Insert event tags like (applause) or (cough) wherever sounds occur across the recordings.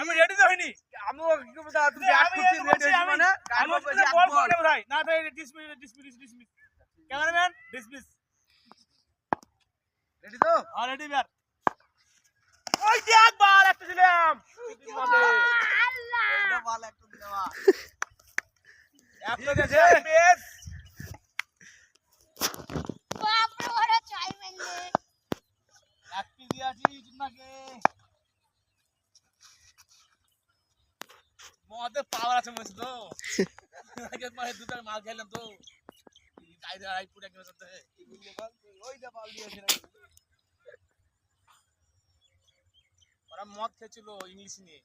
আমি রেডি তো হইনি। আমি কি বলতা তুমি ব্যাট করছিস রেডি হইছিস মানে? আমি বল বল। ভাই না তাই dismiss dismiss dismiss cameraman dismiss ready তো? অলরেডি ব্যাট ওই দেখ বল একটা দিলাম। বল একটু একটা গেছে বেশ বাপরে ওরা চাই মেলে এক পি দিয়েছি তোমাকে মদে পাওয়ার আছে মনে তো। (laughs) আগে মানে দুটার মাল খেলাম তো। আই আই পুরা কেন করতে ওইটা বল দিয়েছে ওরা মদ খেয়েছিল ইংলিশ নিয়ে।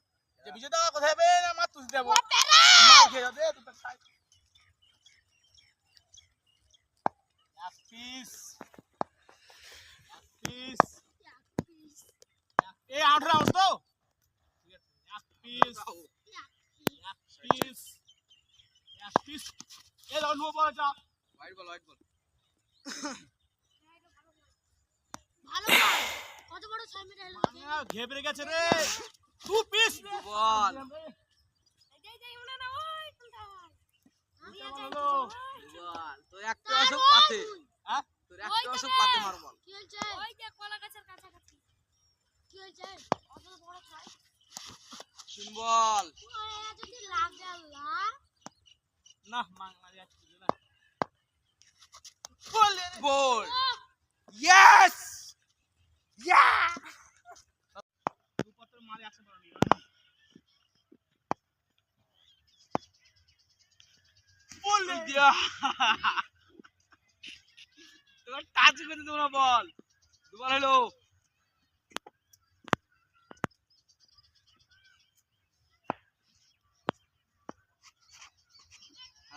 যে বিজয় দা কোথায় যাবে? না মার তুই দেবো মাল খেয়ে যাবে দুটো খাই এক পিস এক পিস এই আঠারো তো? এক পিস এক পিস এক পিস এই রাউন্ড হব বড় হোয়াইট বল হোয়াইট বল ভালো বল। কত বড় ছয় মিটার হলো ঘেবড়ে গেছে রে। টু পিস বল এটাই যাই উড়ে না ওই তুলটা আমি আছি বল তো। একটা অসুখ পাতে। হ্যাঁ? তোর একটা অসুখ পাতে মার বল কি হয়েছে? ওই যে কলা গাছের কাছাকাছি। কি হয়েছে? অত বড় ছয়। শুন বল। যদি লাগে আল্লাহ না মাংলা যাচ্ছে না। বলে বল। ইয়েস ইয়া দুপত্র মারে একশো বড় নিয়ে বলে দিয়া তোমার টাচ করে না বল। দুবার হলো।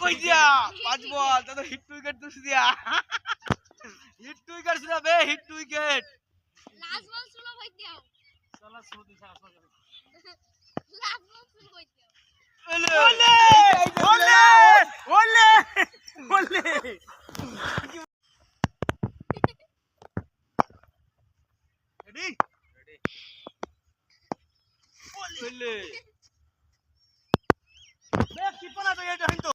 কই দিয়া? পাঁচ বল দাদা হিট উইকেট তো দিয়া। হিট উইকেট ছিল বে হিট উইকেট লাস্ট বল শুলো হই দাও শালা সৌদি শালা লাস্ট বল শুলো হই দাও ওলে ওলে ওলে ওলে রেডি ওলে বে কিপনা তো এটা কিন্তু।